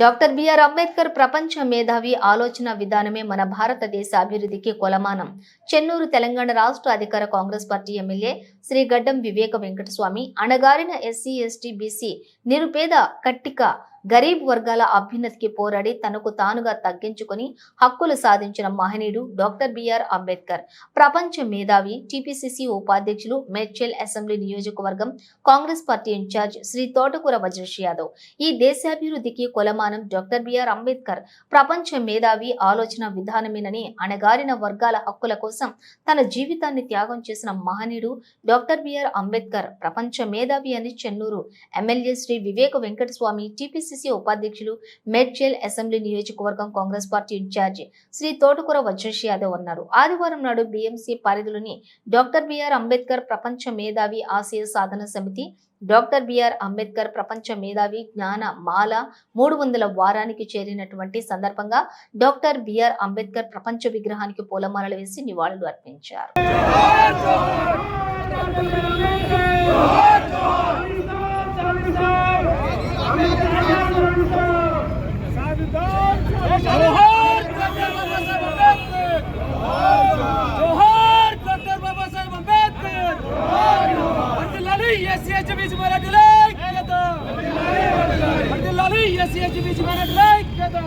Doctor BR Ambedkar ప్రపంచ మేధావి ఆలోచన విధానమే మన భారతదేశ అభివృద్ధికి కొలమానం. చెన్నూరు తెలంగాణ రాష్ట్ర అధికార కాంగ్రెస్ పార్టీ ఎమ్మెల్యే శ్రీ గడ్డం వివేక వెంకటస్వామి అణగారిన ఎస్సీ ఎస్టీ బీసీ నిరుపేద కట్టిక గరీబ్ వర్గాల అభ్యున్నతికి పోరాడి తనకు తానుగా తగ్గించుకొని హక్కులు సాధించిన మహనీయుడు డాక్టర్ బిఆర్ అంబేద్కర్. ప్రపంచ మేధావి టిపిసిసి ఉపాధ్యక్షులు మేడ్చల్ అసెంబ్లీ నియోజకవర్గం కాంగ్రెస్ పార్టీ ఇన్ఛార్జ్ శ్రీ తోటకూర వజ్రేష్ యాదవ్. ఈ దేశాభివృద్ధికి కొలమానం డాక్టర్ బిఆర్ అంబేద్కర్. ప్రపంచ మేధావి ఆలోచన విధానమేనని అణగారిన వర్గాల హక్కుల కోసం తన జీవితాన్ని త్యాగం చేసిన మహనీయుడు డాక్టర్ బిఆర్ అంబేద్కర్. ప్రపంచ మేధావి అని చెన్నూరు ఎమ్మెల్యే శ్రీ వివేక వెంకటస్వామి పిసిసి ఉపాధ్యక్షులు మెడ్చెల్ అసెంబ్లీ నియోజకవర్గం కాంగ్రెస్ పార్టీ ఇన్ఛార్జి శ్రీ తోటకూర వజ్రేష్ యాదవ్ అన్నారు ఆదివారం నాడు బీఎంసీ పరిధిలోని డాక్టర్ బిఆర్ అంబేద్కర్ ప్రపంచ మేధావి ఆశయ సాధన సమితి డాక్టర్ బిఆర్ అంబేద్కర్ ప్రపంచ మేధావి జ్ఞాన మాల మూడు వందల వారానికి చేరినటువంటి సందర్భంగా డాక్టర్ బిఆర్ అంబేద్కర్ ప్రపంచ విగ్రహానికి పూలమాలలు వేసి నివాళులు అర్పించారు वर्धिल्लाली एससीएचबीच मराठीला ऐक्यता वर्धिल्लाली एससीएचबीच मराठीला ऐक्यता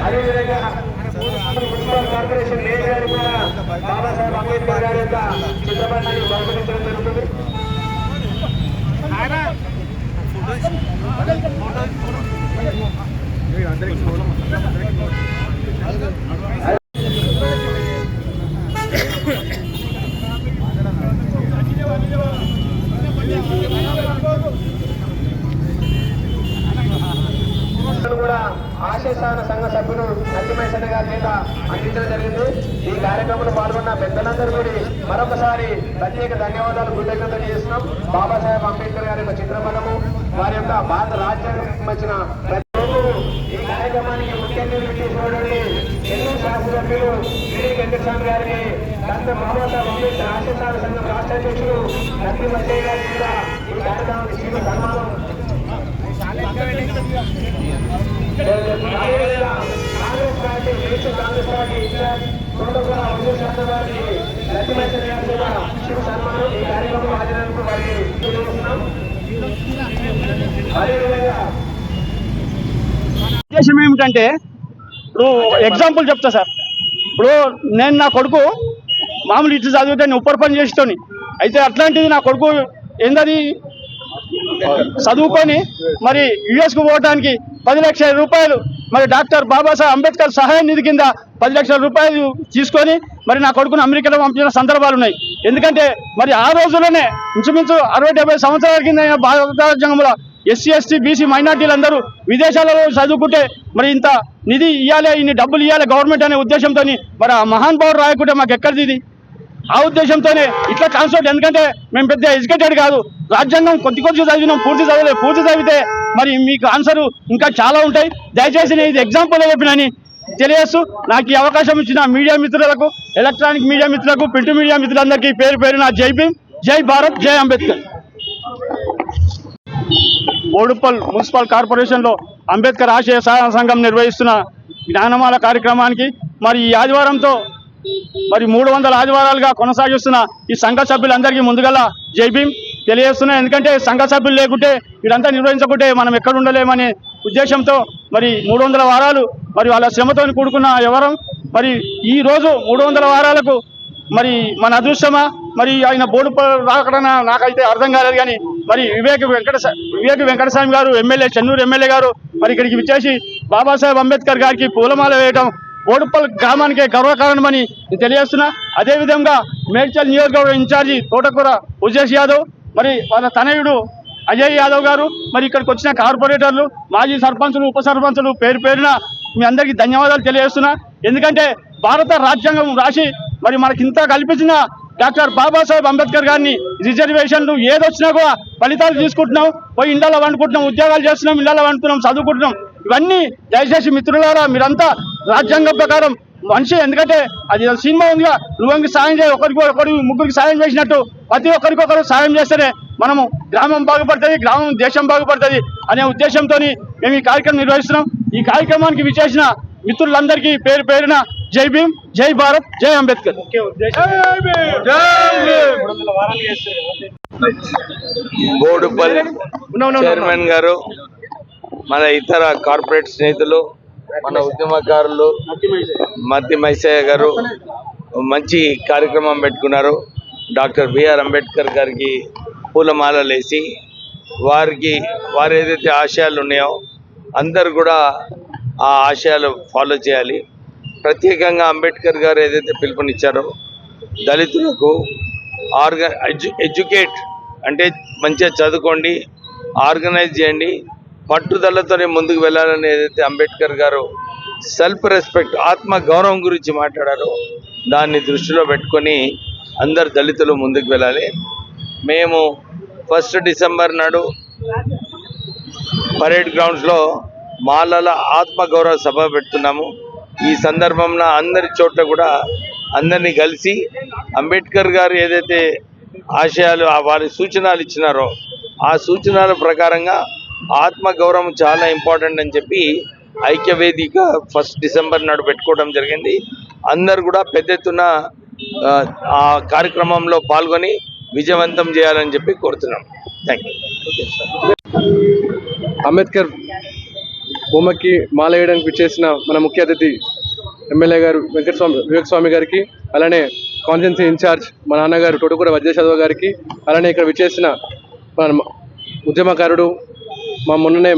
అదేవిధంగా మున్సిపల్ కార్పొరేషన్ మేయర్ గారు కూడా బాబాసాహెబ్ అంబేద్కర్ గారి యొక్క చిత్రపటాన్ని బహుకరించడం జరుగుతుంది ఇతను పెద్దలందరూ మరొకసారి ప్రత్యేక ధన్యవాదాలు కృతజ్ఞత చేస్తున్నాం. బాబాసాహెబ్ అంబేద్కర్ గారి యొక్క చిత్రపటము వారి యొక్క భారత రాజ్యాంగం సంబంధించిన ప్రతి ఈ కార్యక్రమానికి ముఖ్యంగా అతిథులు చేసినటువంటి ఎన్నో శాసనసభ్యులు శ్రీ వెంకటస్వామి గారిని డాక్టర్ బాబాసాహెబ్ అంబేద్కర్ ఆశీర్వాద సంఘం రాష్ట్ర అధ్యక్షులు నత్తి మధ్య గారికి కూడా ఈ కార్యక్రమానికి శ్రీ సన్మానం అదేవిధంగా కాంగ్రెస్ పార్టీ దేశ కాంగ్రెస్ పార్టీ ఇన్ఛార్జ్ తోటకూర ఉదయ శాస్త్ర గారికి లక్ష్మీశ్వర గారి కూడా శివ సన్మానం ఈ కార్యక్రమం హాజరైనందుకు వారికి తెలియజేస్తున్నాం అదేవిధంగా ఉద్దేశం ఏమిటంటే ఇప్పుడు ఎగ్జాంపుల్ చెప్తా సార్. ఇప్పుడు నేను నా కొడుకు మామూలు ఇట్లు చదివితే నేను ఉప్పర్ పని చేస్తోని అయితే అట్లాంటిది నా కొడుకు ఏందది? చదువుకొని మరి యుఎస్కు పోవడానికి పది లక్షల రూపాయలు మరి డాక్టర్ బాబాసాహెబ్ అంబేద్కర్ సహాయ నిధి కింద పది లక్షల రూపాయలు తీసుకొని మరి నా కొడుకును అమెరికాలో పంపించిన సందర్భాలు ఉన్నాయి. ఎందుకంటే మరి ఆ రోజుల్లోనే ఇంచుమించు అరవై డెబ్బై సంవత్సరాల కింద భారత రాజ్యాంగంలో ఎస్సీ ఎస్టీ బీసీ మైనార్టీలందరూ విదేశాలలో చదువుకుంటే మరి ఇంత నిధి ఇవ్వాలి ఇన్ని డబ్బులు ఇవ్వాలి గవర్నమెంట్ అనే ఉద్దేశంతో మరి ఆ మహాన్ పౌరుడు రాయకుంటే మాకు ఎక్కడిది ఇది? ఆ ఉద్దేశంతోనే ఇట్లా ట్రాన్స్పోర్ట్ ఎందుకంటే మేము పెద్ద ఎడ్యుకేటెడ్ కాదు. రాజ్యాంగం కొద్ది కొద్ది చదివినాం పూర్తి చదవలేదు పూర్తి చదివితే మరి మీకు ఆన్సర్ ఇంకా చాలా ఉంటాయి. దయచేసి నేను ఇది ఎగ్జాంపుల్ చెప్పినని తెలియస్తూ నాకు ఈ అవకాశం ఇచ్చిన మీడియా మిత్రులకు ఎలక్ట్రానిక్ మీడియా మిత్రులకు ప్రింట్ మీడియా మిత్రులందరికీ పేరు పేరు నా జై భీమ్ జై భారత్ జై అంబేద్కర్. బోడుపల్ మున్సిపల్ కార్పొరేషన్లో అంబేద్కర్ ఆశయ సహాయ సంఘం నిర్వహిస్తున్న జ్ఞానమాల కార్యక్రమానికి మరి ఈ ఆదివారంతో మరి మూడు వందల ఆదివారాలుగా కొనసాగిస్తున్న ఈ సంఘ సభ్యులందరికీ ముందుగల జై భీమ్ తెలియజేస్తున్నాయి ఎందుకంటే సంఘ సభ్యులు లేకుంటే వీరంతా నిర్వహించకుంటే మనం ఎక్కడ ఉండలేమనే ఉద్దేశంతో మరి మూడు వందల వారాలు మరి వాళ్ళ శ్రమతో కూడుకున్న వివరం మరి ఈ రోజు మూడు వందల వారాలకు మరి మన అదృష్టమా? మరి ఆయన బోర్డు రాకడన నాకైతే అర్థం కాలేదు కానీ మరి వివేక్ వెంకట వివేక్ వెంకటస్వామి గారు ఎమ్మెల్యే చెన్నూరు ఎమ్మెల్యే గారు మరి ఇక్కడికి విచ్చేసి బాబాసాహెబ్ అంబేద్కర్ గారికి పూలమాల వేయడం బోడుపల్ గ్రామానికే గర్వకారణమని నేను తెలియజేస్తున్నా. అదేవిధంగా మేడ్చల్ నియోజకవర్గ ఇన్ఛార్జి తోటకూర ఉజేష్ యాదవ్ మరి వాళ్ళ తనయుడు అజయ్ యాదవ్ గారు మరి ఇక్కడికి వచ్చిన కార్పొరేటర్లు మాజీ సర్పంచులు ఉప సర్పంచులు పేరు పేరున మీ అందరికీ ధన్యవాదాలు తెలియజేస్తున్నా. ఎందుకంటే భారత రాజ్యాంగం రాసి మరి మనకి ఇంత కల్పించిన డాక్టర్ బాబాసాహెబ్ అంబేద్కర్ గారిని రిజర్వేషన్లు ఏదొచ్చినా కూడా ఫలితాలు తీసుకుంటున్నాం. పోయి ఇళ్ళలో వండుకుంటున్నాం ఉద్యోగాలు చేస్తున్నాం ఇళ్ళలో వండుతున్నాం చదువుకుంటున్నాం. ఇవన్నీ దయచేసి మిత్రులారా మీరంతా రాజ్యాంగం ప్రకారం మనిషి ఎందుకంటే అది సినిమా ఉందిగా. నువ్వు సాయం చేయి ఒకరికి ఒకరికి ముగ్గురికి సాయం చేసినట్టు ప్రతి ఒక్కరికొకరు సాయం చేస్తేనే మనము గ్రామం బాగుపడుతుంది గ్రామం దేశం బాగుపడుతుంది అనే ఉద్దేశంతో మేము ఈ కార్యక్రమం నిర్వహిస్తున్నాం. ఈ కార్యక్రమానికి విచేసిన మిత్రులందరికీ పేరు పేరున జై భీమ్ జై భారత్ జై అంబేద్కర్. బోడుపల్లి చైర్మన్ గారు మన ఇతర కార్పొరేట్ స్నేహితులు మన ఉద్యమకారులు మద్ది మైసయ్య గారు మంచి కార్యక్రమం పెట్టుకున్నారు. డాక్టర్ బిఆర్ అంబేద్కర్ గారికి పూలమాలలు వేసి వారికి వారు ఏదైతే ఆశయాలు ఉన్నాయో అందరు కూడా ఆ ఆశయాలు ఫాలో చేయాలి. ప్రత్యేకంగా అంబేద్కర్ గారు ఏదైతే పిలుపునిచ్చారో దళితులకు ఆర్గ ఎడ్యు ఎడ్యుకేట్ అంటే మంచిగా చదువుకోండి ఆర్గనైజ్ చేయండి పట్టుదలతోనే ముందుకు వెళ్ళాలని ఏదైతే అంబేద్కర్ గారు సెల్ఫ్ రెస్పెక్ట్ ఆత్మ గౌరవం గురించి మాట్లాడారో దాన్ని దృష్టిలో పెట్టుకొని అందరు దళితులు ముందుకు వెళ్ళాలి. మేము ఫస్ట్ డిసెంబర్ నాడు పరేడ్ గ్రౌండ్స్లో మాలల ఆత్మగౌరవ సభ పెడుతున్నాము. ఈ సందర్భంలో అందరి చోట్ల కూడా అందరినీ కలిసి అంబేద్కర్ గారు ఏదైతే ఆశయాలు వారి సూచనలు ఇచ్చినారో ఆ సూచనల ప్రకారంగా ఆత్మగౌరవం చాలా ఇంపార్టెంట్ అని చెప్పి ఐక్యవేదిక ఫస్ట్ డిసెంబర్ నాడు పెట్టుకోవడం జరిగింది. అందరు కూడా పెద్ద ఎత్తున ఆ, ఆ కార్యక్రమంలో పాల్గొని విజయవంతం చేయాలని చెప్పి కోరుతున్నాం. థ్యాంక్ యూ అంబేద్కర్ బొమ్మకి మాల వేయడానికి విచ్చేసిన మన ముఖ్య అతిథి ఎమ్మెల్యే గారు వెంకటస్వామి వివేక్ స్వామి గారికి అలానే కాన్స్టిట్యున్సీ ఇన్ఛార్జ్ మా నాన్నగారు తోటకూర వజ్రశర్మ గారికి అలానే ఇక్కడ విచ్చేసిన మన ఉద్యమకారుడు మా మొన్ననే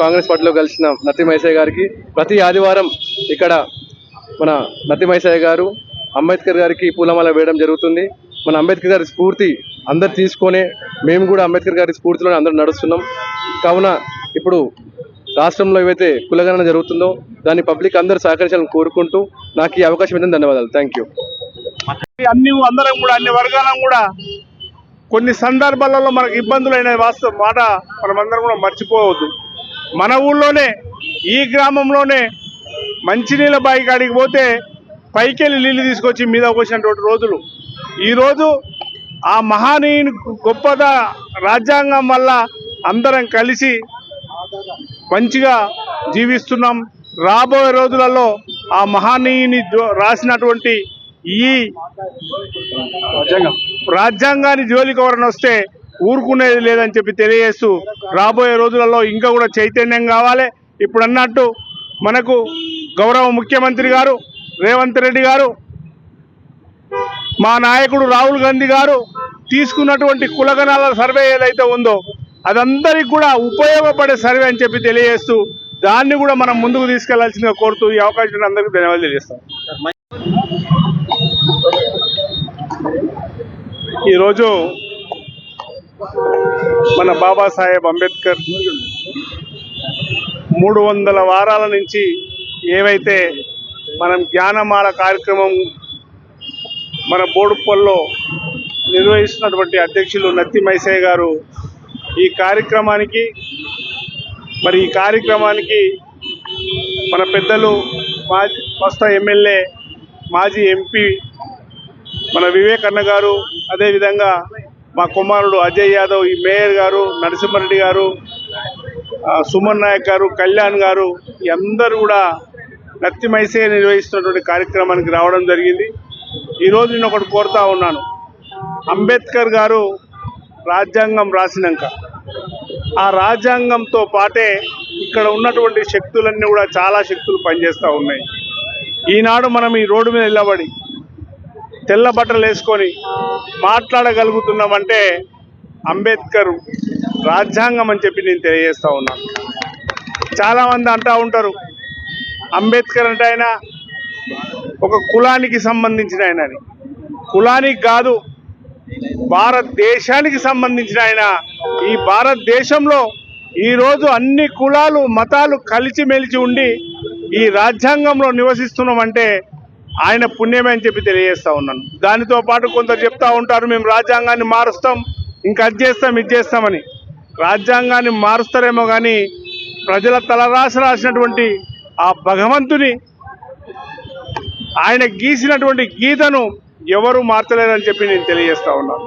కాంగ్రెస్ పార్టీలో కలిసిన నత్తి మైసయ్య గారికి ప్రతి ఆదివారం ఇక్కడ మన నత్తి మైసయ్య గారు అంబేద్కర్ గారికి పూలమాల వేయడం జరుగుతుంది. మన అంబేద్కర్ గారి స్ఫూర్తి అందరు తీసుకొనే మేము కూడా అంబేద్కర్ గారి స్ఫూర్తిలోనే అందరూ నడుస్తున్నాం. కావున ఇప్పుడు రాష్ట్రంలో ఏవైతే కులగణన జరుగుతుందో దాన్ని పబ్లిక్ అందరూ సహకరించాలని కోరుకుంటూ నాకు ఈ అవకాశం ఇచ్చిన ధన్యవాదాలు. థ్యాంక్ యూ అన్ని అందరం కూడా అన్ని వర్గాలం కూడా కొన్ని సందర్భాలలో మనకు ఇబ్బందులైన వాస్తవ మాట మనమందరం కూడా మర్చిపోవద్దు. మన ఊళ్ళోనే ఈ గ్రామంలోనే మంచినీళ్ళ బావి కాడికి పోతే పైకెళ్ళి నీళ్ళు తీసుకొచ్చి మీద వచ్చినటువంటి రోజులు. ఈరోజు ఆ మహానీయుని గొప్పద రాజ్యాంగం వల్ల అందరం కలిసి మంచిగా జీవిస్తున్నాం. రాబోయే రోజులలో ఆ మహానీయుని రాసినటువంటి ఈ రాజ్యాంగాన్ని జోలికి ఎవరైనా వస్తే ఊరుకునేది లేదని చెప్పి తెలియజేస్తూ రాబోయే రోజులలో ఇంకా కూడా చైతన్యం కావాలి. ఇప్పుడు అన్నట్టు మనకు గౌరవ ముఖ్యమంత్రి గారు రేవంత్ రెడ్డి గారు మా నాయకుడు రాహుల్ గాంధీ గారు తీసుకున్నటువంటి కులగణాల సర్వే ఏదైతే ఉందో అదందరికి కూడా ఉపయోగపడే సర్వే అని చెప్పి తెలియజేస్తూ దాన్ని కూడా మనం ముందుకు తీసుకెళ్ళాల్సిందిగా కోరుతూ ఈ అవకాశం అందరికీ ధన్యవాదాలు తెలియజేస్తాం. ఈరోజు మన బాబాసాహెబ్ అంబేద్కర్ మూడు వందల వారాల నుంచి ఏవైతే మనం జ్ఞానమాల కార్యక్రమం మన బోడుపల్లో నిర్వహిస్తున్నటువంటి అధ్యక్షులు నత్తి మైసయ్య గారు ఈ కార్యక్రమానికి మరి ఈ కార్యక్రమానికి మన పెద్దలు మాజీ ప్రస్తుత ఎమ్మెల్యే మాజీ ఎంపీ మన వివేక్ అన్న గారు అదేవిధంగా మా కుమారుడు అజయ్ యాదవ్ ఈ మేయర్ గారు నరసింహారెడ్డి గారు సుమన్ నాయక్ గారు కళ్యాణ్ గారు ఈ అందరూ కూడా నత్తిమైసే నిర్వహిస్తున్నటువంటి కార్యక్రమానికి రావడం జరిగింది. ఈరోజు నేను ఒకటి కోరుతా ఉన్నాను. అంబేద్కర్ గారు రాజ్యాంగం రాసినాక. ఆ రాజ్యాంగంతో పాటే ఇక్కడ ఉన్నటువంటి శక్తులన్నీ కూడా చాలా శక్తులు పనిచేస్తూ ఉన్నాయి. ఈనాడు మనం ఈ రోడ్డు మీద నిలబడి తెల్ల బట్టలు వేసుకొని మాట్లాడగలుగుతున్నామంటే అంబేద్కర్ రాజ్యాంగం అని చెప్పి నేను తెలియజేస్తూ ఉన్నాను చాలామంది అంటూ ఉంటారు అంబేద్కర్ అంటే ఆయన ఒక కులానికి సంబంధించిన ఆయన అని కులానికి కాదు భారతదేశానికి సంబంధించిన ఆయన. ఈ భారతదేశంలో ఈరోజు అన్ని కులాలు మతాలు కలిసిమెలిసి ఉండి ఈ రాజ్యాంగంలో నివసిస్తున్నామంటే ఆయన పుణ్యమే అని చెప్పి తెలియజేస్తా ఉన్నాను. దానితో పాటు కొందరు చెప్తా ఉంటారు మేము రాజ్యాంగాన్ని మారుస్తాం ఇంకా అది చేస్తాం ఇది చేస్తామని. రాజ్యాంగాన్ని మారుస్తారేమో కానీ ప్రజల తలరాశి రాసినటువంటి ఆ భగవంతుని ఆయన గీసినటువంటి గీతను ఎవరు మార్చలేరని చెప్పి నేను తెలియజేస్తా ఉన్నాను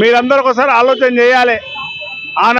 మీరందరూ ఒకసారి ఆలోచన చేయాలి.